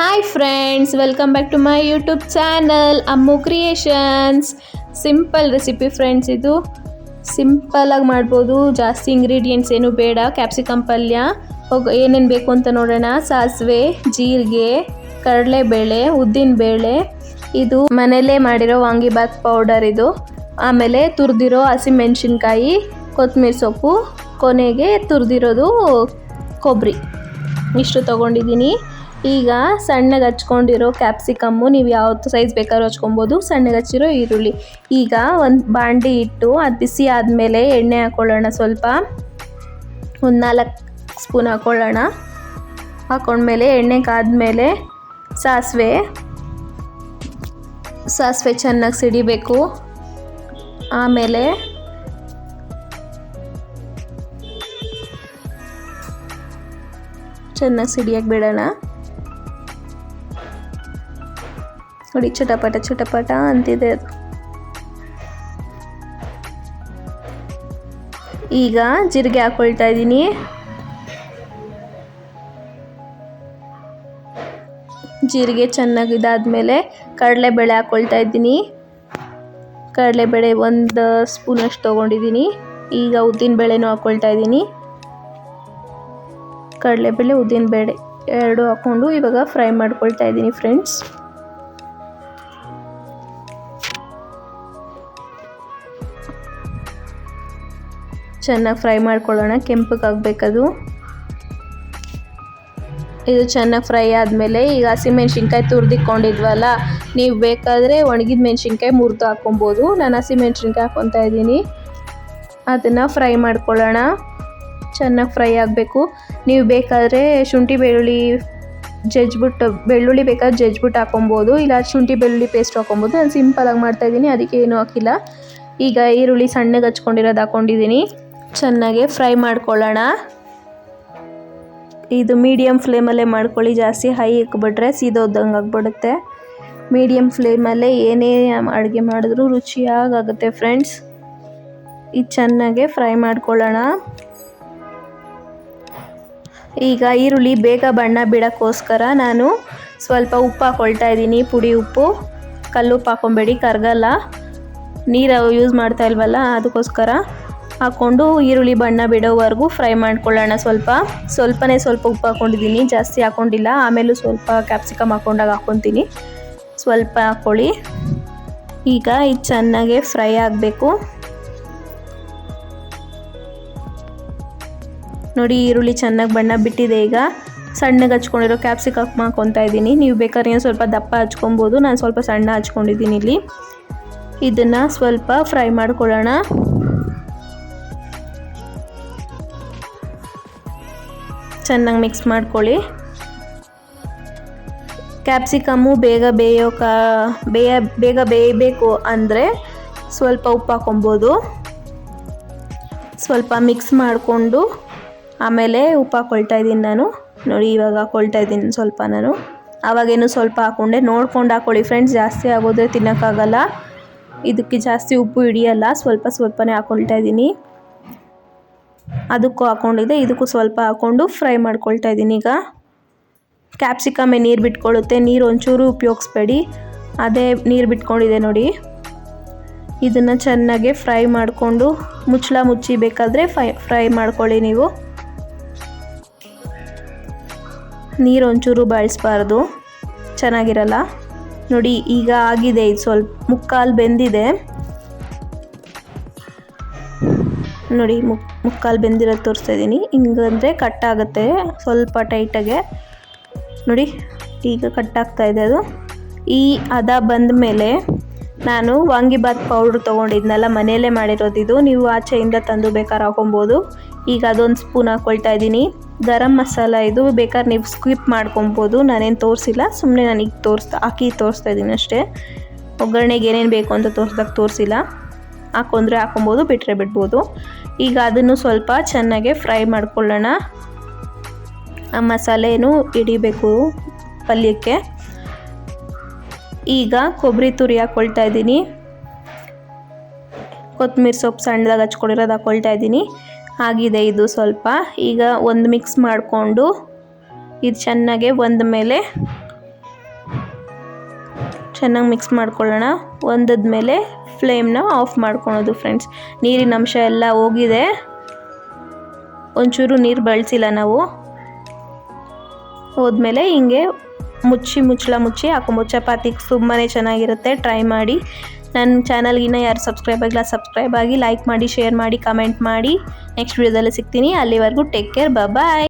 Hi friends welcome back to my YouTube channel Ammu creations simple recipe friends ಇದು. ಸಿಂಪಲಾಗಿ ಮಾಡ್ಬೋದು. ಜಾಸ್ತಿ ingredients ಏನು ಬೇಡ. ಕ್ಯಾಪ್ಸಿಕಮ್ ಪಲ್ಯ. ಏನೇನು ಬೇಕು ಅಂತ ನೋಡೋಣ. ಸಾಸಿವೆ, ಜೀರಿಗೆ, ಕಡಲೆಬೇಳೆ, ಉದ್ದಿನಬೇಳೆ. ಇದು ಮನೇಲೇ ಮಾಡಿರೋ ವಾಂಗಿಬಾತ್ ಪೌಡರ್ ಇದು. ಆಮೇಲೆ ತುರಿದಿರೋ ಹಸಿಮೆಣಸಿನ್ಕಾಯಿ ಕೊತ್ತಂಬರಿ ಸೊಪ್ಪು, ಕೊನೆಗೆ ತುರಿದಿರೋದು ಕೊಬ್ಬರಿ ಇಷ್ಟು ತೊಗೊಂಡಿದ್ದೀನಿ. ಈಗ ಸಣ್ಣಗೆ ಹಚ್ಕೊಂಡಿರೋ ಕ್ಯಾಪ್ಸಿಕಮ್ಮು ನೀವು ಯಾವತ್ತು ಸೈಜ್ ಬೇಕಾದ್ರೂ ಹಚ್ಕೊಬೋದು. ಸಣ್ಣಗೆ ಹಚ್ಚಿರೋ ಈರುಳ್ಳಿ. ಈಗ ಒಂದು ಬಾಂಡಿ ಇಟ್ಟು ಅದು ಬಿಸಿ ಆದಮೇಲೆ ಎಣ್ಣೆ ಹಾಕ್ಕೊಳ್ಳೋಣ ಸ್ವಲ್ಪ. ಒಂದು ನಾಲ್ಕು ಸ್ಪೂನ್ ಹಾಕ್ಕೊಳ್ಳೋಣ ಹಾಕ್ಕೊಂಡ್ಮೇಲೆ ಎಣ್ಣೆ ಕಾದ್ಮೇಲೆ ಸಾಸಿವೆ. ಸಾಸಿವೆ ಚೆನ್ನಾಗಿ ಸಿಡಿಬೇಕು. ಆಮೇಲೆ ಚೆನ್ನಾಗಿ ಸಿಡಿಯಕ್ಕೆ ಬಿಡೋಣ. ನೋಡಿ ಚಟಪಟ ಚಟಪಟ ಅಂತಿದೆ ಅದು. ಈಗ ಜೀರಿಗೆ ಹಾಕೊಳ್ತಾ ಇದ್ದೀನಿ. ಜೀರಿಗೆ ಚೆನ್ನಾಗಿ ಇದಾದಮೇಲೆ ಕಡಲೆಬೇಳೆ ಹಾಕ್ಕೊಳ್ತಾ ಇದ್ದೀನಿ. ಕಡಲೆಬೇಳೆ ಒಂದು ಸ್ಪೂನಷ್ಟು ತೊಗೊಂಡಿದ್ದೀನಿ. ಈಗ ಉದ್ದಿನಬೇಳೆನೂ ಹಾಕ್ಕೊಳ್ತಾ ಇದ್ದೀನಿ. ಕಡಲೆಬೇಳೆ, ಉದ್ದಿನಬೇಳೆ ಎರಡು ಹಾಕ್ಕೊಂಡು ಇವಾಗ ಫ್ರೈ ಮಾಡ್ಕೊಳ್ತಾ ಇದ್ದೀನಿ ಫ್ರೆಂಡ್ಸ್ ಚೆನ್ನಾಗಿ ಫ್ರೈ ಮಾಡ್ಕೊಳ್ಳೋಣ. ಕೆಂಪಗಾಗಬೇಕದು. ಇದು ಚೆನ್ನಾಗಿ ಫ್ರೈ ಆದಮೇಲೆ ಈಗ ಹಸಿಮೆಣ್ಸಿನ್ಕಾಯಿ ತುರಿದಿಕ್ಕೊಂಡಿದ್ವಲ್ಲ, ನೀವು ಬೇಕಾದರೆ ಒಣಗಿದ ಮೆಣಸಿನ್ಕಾಯಿ ಮುರಿದು ಹಾಕ್ಕೊಬೋದು. ನಾನು ಹಸಿಮೆಣ್ಸಿನ್ಕಾಯಿ ಹಾಕ್ಕೊತಾ ಇದ್ದೀನಿ. ಅದನ್ನು ಫ್ರೈ ಮಾಡ್ಕೊಳ್ಳೋಣ. ಚೆನ್ನಾಗಿ ಫ್ರೈ ಆಗಬೇಕು. ನೀವು ಬೇಕಾದರೆ ಶುಂಠಿ, ಬೆಳ್ಳುಳ್ಳಿ, ಜಜ್ಬಿಟ್ಟು, ಬೆಳ್ಳುಳ್ಳಿ ಬೇಕಾದ್ರೆ ಜಜ್ಬಿಟ್ಟು ಹಾಕೊಬೋದು ಇಲ್ಲ ಶುಂಠಿ, ಬೆಳ್ಳುಳ್ಳಿ ಪೇಸ್ಟ್ ಹಾಕೊಬೋದು ನಾನು ಸಿಂಪಲಾಗಿ ಮಾಡ್ತಾಯಿದ್ದೀನಿ ಅದಕ್ಕೆ ಏನೂ ಹಾಕಿಲ್ಲ. ಈಗ ಈರುಳ್ಳಿ ಸಣ್ಣಗೆ ಹಚ್ಕೊಂಡಿರೋದು ಹಾಕ್ಕೊಂಡಿದ್ದೀನಿ ಚೆನ್ನಾಗಿ ಫ್ರೈ ಮಾಡ್ಕೊಳ್ಳೋಣ. ಇದು ಮೀಡಿಯಮ್ ಫ್ಲೇಮಲ್ಲೇ ಮಾಡ್ಕೊಳ್ಳಿ, ಜಾಸ್ತಿ ಹೈ ಇಕ್ಬಿಟ್ರೆ ಸೀದೋದಂಗೆ ಆಗ್ಬಿಡುತ್ತೆ. ಮೀಡಿಯಮ್ ಫ್ಲೇಮಲ್ಲೇ ಏನೇ ಅಡುಗೆ ಮಾಡಿದ್ರೂ ರುಚಿಯಾಗುತ್ತೆ ಫ್ರೆಂಡ್ಸ್. ಇದು ಚೆನ್ನಾಗೆ ಫ್ರೈ ಮಾಡ್ಕೊಳ್ಳೋಣ. ಈಗ ಈರುಳ್ಳಿ ಬೇಗ ಬಣ್ಣ ಬಿಡೋಕ್ಕೋಸ್ಕರ ನಾನು ಸ್ವಲ್ಪ ಉಪ್ಪು ಹಾಕೊಳ್ತಾ ಇದ್ದೀನಿ, ಪುಡಿ ಉಪ್ಪು. ಕಲ್ಲುಪ್ಪು ಹಾಕ್ಕೊಬೇಡಿ ಕರಗಲ್ಲ. ನೀರು ಯೂಸ್ ಮಾಡ್ತಾ ಇಲ್ವಲ್ಲ, ಅದಕ್ಕೋಸ್ಕರ ಹಾಕ್ಕೊಂಡು ಈರುಳ್ಳಿ ಬಣ್ಣ ಬಿಡೋವರೆಗೂ ಫ್ರೈ ಮಾಡ್ಕೊಳ್ಳೋಣ ಸ್ವಲ್ಪ. ಸ್ವಲ್ಪನೇ ಸ್ವಲ್ಪ ಉಪ್ಪು ಹಾಕ್ಕೊಂಡಿದ್ದೀನಿ. ಜಾಸ್ತಿ ಹಾಕ್ಕೊಂಡಿಲ್ಲ. ಆಮೇಲೂ ಸ್ವಲ್ಪ ಕ್ಯಾಪ್ಸಿಕಮ್ ಹಾಕ್ಕೊಂಡಾಗ ಹಾಕ್ಕೊತೀನಿ. ಸ್ವಲ್ಪ ಹಾಕ್ಕೊಳ್ಳಿ. ಈಗ ಇದು ಚೆನ್ನಾಗೆ ಫ್ರೈ ಆಗಬೇಕು. ನೋಡಿ, ಈರುಳ್ಳಿ ಚೆನ್ನಾಗಿ ಬಣ್ಣ ಬಿಟ್ಟಿದೆ ಈಗ. ಸಣ್ಣಗೆ ಹಚ್ಕೊಂಡಿರೋ ಕ್ಯಾಪ್ಸಿಕಮ್ ಹಾಕ್ಕೊತಾ ಇದ್ದೀನಿ. ನೀವು ಬೇಕಾದ್ರೆ ಸ್ವಲ್ಪ ದಪ್ಪ ಹಚ್ಕೊಬೋದು. ನಾನು ಸ್ವಲ್ಪ ಸಣ್ಣ ಹಚ್ಕೊಂಡಿದ್ದೀನಿ ಇಲ್ಲಿ. ಇದನ್ನು ಸ್ವಲ್ಪ ಫ್ರೈ ಮಾಡ್ಕೊಳ್ಳೋಣ. ಚೆನ್ನಾಗಿ ಮಿಕ್ಸ್ ಮಾಡ್ಕೊಳ್ಳಿ. ಕ್ಯಾಪ್ಸಿಕಮ್ಮು ಬೇಗ ಬೇಯೋ ಕಾ ಬೇಯ, ಬೇಗ ಬೇಯಬೇಕು ಅಂದರೆ ಸ್ವಲ್ಪ ಉಪ್ಪು ಹಾಕೊಬೋದು ಸ್ವಲ್ಪ ಮಿಕ್ಸ್ ಮಾಡಿಕೊಂಡು ಆಮೇಲೆ ಉಪ್ಪು ಹಾಕೊಳ್ತಾ ಇದ್ದೀನಿ ನಾನು. ನೋಡಿ, ಇವಾಗ ಹಾಕ್ಕೊಳ್ತಾ ಇದ್ದೀನಿ ಸ್ವಲ್ಪ ನಾನು. ಆವಾಗೇನು ಸ್ವಲ್ಪ ಹಾಕ್ಕೊಂಡೆ ನೋಡ್ಕೊಂಡು ಹಾಕ್ಕೊಳ್ಳಿ ಫ್ರೆಂಡ್ಸ್ ಜಾಸ್ತಿ ಆಗೋದ್ರೆ ತಿನ್ನೋಕ್ಕಾಗಲ್ಲ. ಇದಕ್ಕೆ ಜಾಸ್ತಿ ಉಪ್ಪು ಹಿಡಿಯಲ್ಲ. ಸ್ವಲ್ಪ ಸ್ವಲ್ಪನೇ ಹಾಕ್ಕೊಳ್ತಾ ಇದ್ದೀನಿ. ಅದಕ್ಕೂ ಹಾಕ್ಕೊಂಡಿದ್ದೆ ಇದಕ್ಕೂ ಸ್ವಲ್ಪ ಹಾಕ್ಕೊಂಡು ಫ್ರೈ ಮಾಡ್ಕೊಳ್ತಾ ಇದ್ದೀನಿ ಈಗ. ಕ್ಯಾಪ್ಸಿಕಮ್ಮೆ ನೀರು ಬಿಟ್ಕೊಳ್ಳುತ್ತೆ. ನೀರು ಒಂಚೂರು ಉಪಯೋಗಿಸ್ಬೇಡಿ. ಅದೇ ನೀರು ಬಿಟ್ಕೊಂಡಿದೆ ನೋಡಿ. ಇದನ್ನು ಚೆನ್ನಾಗಿ ಫ್ರೈ ಮಾಡಿಕೊಂಡು ಮುಚ್ಚಳ ಮುಚ್ಚಿ ಬೇಕಾದರೆ ಫ್ರೈ ಫ್ರೈ ಮಾಡ್ಕೊಳ್ಳಿ ನೀವು. ನೀರು ಒಂಚೂರು ಬಳಸಬಾರ್ದು ಚೆನ್ನಾಗಿರಲ್ಲ. ನೋಡಿ, ಈಗ ಆಗಿದೆ. ಇದು ಸ್ವಲ್ಪ ಮುಕ್ಕಾಲು ಬೆಂದಿದೆ. ನೋಡಿ ಮುಕ್ ಮುಕ್ಕಾಲು ಬೆಂದಿರೋದು ತೋರಿಸ್ತಾ ಇದ್ದೀನಿ. ಹಿಂಗಂದರೆ ಕಟ್ ಆಗುತ್ತೆ ಸ್ವಲ್ಪ ಟೈಟಾಗೆ ನೋಡಿ, ಈಗ ಕಟ್ ಆಗ್ತಾ ಇದೆ ಅದು. ಈ ಹದ ಬಂದ ಮೇಲೆ ನಾನು ವಾಂಗಿಬಾತ್ ಪೌಡ್ರ್ ತೊಗೊಂಡಿದ್ನಲ್ಲ ಮನೆಯಲ್ಲೇ ಮಾಡಿರೋದು ಇದು. ನೀವು ಆಚೆಯಿಂದ ತಂದು ಬೇಕಾದ್ರೆ ಹಾಕೊಬೋದು. ಈಗ ಅದೊಂದು ಸ್ಪೂನ್ ಹಾಕ್ಕೊಳ್ತಾ ಇದ್ದೀನಿ. ಗರಂ ಮಸಾಲ ಇದು ಬೇಕಾದ್ರೆ ನೀವು ಸ್ಕಿಪ್ ಮಾಡ್ಕೊಬೋದು. ನಾನೇನು ತೋರಿಸಿಲ್ಲ ಸುಮ್ಮನೆ ನಾನೀಗ ತೋರಿಸ್ತಾ, ಹಾಕಿ ತೋರಿಸ್ತಾ ಇದ್ದೀನಿ ಅಷ್ಟೇ. ಒಗ್ಗರಣೆಗೆ ಏನೇನು ಬೇಕು ಅಂತ ತೋರಿಸ್ದಾಗ ತೋರಿಸಿಲ್ಲ. ಹಾಕೊಂಡ್ರೆ ಹಾಕೊಬೋದು ಬಿಟ್ಟರೆ ಬಿಡ್ಬೋದು. ಈಗ ಅದನ್ನು ಸ್ವಲ್ಪ ಚೆನ್ನಾಗೆ ಫ್ರೈ ಮಾಡ್ಕೊಳ್ಳೋಣ. ಆ ಮಸಾಲೆನೂ ಹಿಡಿಬೇಕು ಪಲ್ಯಕ್ಕೆ. ಈಗ ಕೊಬ್ಬರಿ ತುರಿ ಹಾಕ್ಕೊಳ್ತಾ ಇದ್ದೀನಿ. ಕೊತ್ತಂಬರಿ ಸೊಪ್ಪು ಸಣ್ಣದಾಗ ಹಚ್ಕೊಂಡಿರೋದು ಹಾಕ್ಕೊಳ್ತಾ ಇದ್ದೀನಿ. ಆಗಿದೆ ಇದು ಸ್ವಲ್ಪ. ಈಗ ಒಂದು ಮಿಕ್ಸ್ ಮಾಡಿಕೊಂಡು ಇದು ಚೆನ್ನಾಗೆ ಒಂದ ಮೇಲೆ ಚೆನ್ನಾಗಿ ಮಿಕ್ಸ್ ಮಾಡ್ಕೊಳ್ಳೋಣ. ಒಂದದ ಮೇಲೆ ಫ್ಲೇಮ್ನ ಆಫ್ ಮಾಡ್ಕೊಳೋದು ಫ್ರೆಂಡ್ಸ್ ನೀರಿನ ಅಂಶ ಎಲ್ಲ ಹೋಗಿದೆ. ಒಂಚೂರು ನೀರು ಬಳಸಿಲ್ಲ ನಾವು. ಹೋದ್ಮೇಲೆ ಹಿಂಗೆ ಮುಚ್ಚಿ ಮುಚ್ಚಳ ಮುಚ್ಚಿ ಹಾಕೊಬೋದು. ಚಪಾತಿ ತುಂಬಾ ಚೆನ್ನಾಗಿರುತ್ತೆ. ಟ್ರೈ ಮಾಡಿ. ನನ್ನ ಚಾನಲ್ಗಿನ್ನ ಯಾರು ಸಬ್ಸ್ಕ್ರೈಬ್ ಆಗಿಲ್ಲ ಸಬ್ಸ್ಕ್ರೈಬ್ ಆಗಿ ಲೈಕ್ ಮಾಡಿ ಶೇರ್ ಮಾಡಿ ಕಮೆಂಟ್ ಮಾಡಿ. ನೆಕ್ಸ್ಟ್ ವಿಡಿಯೋದಲ್ಲಿ ಸಿಗ್ತೀನಿ. ಅಲ್ಲಿವರೆಗೂ ಟೇಕ್ ಕೇರ್ ಬಾಯ್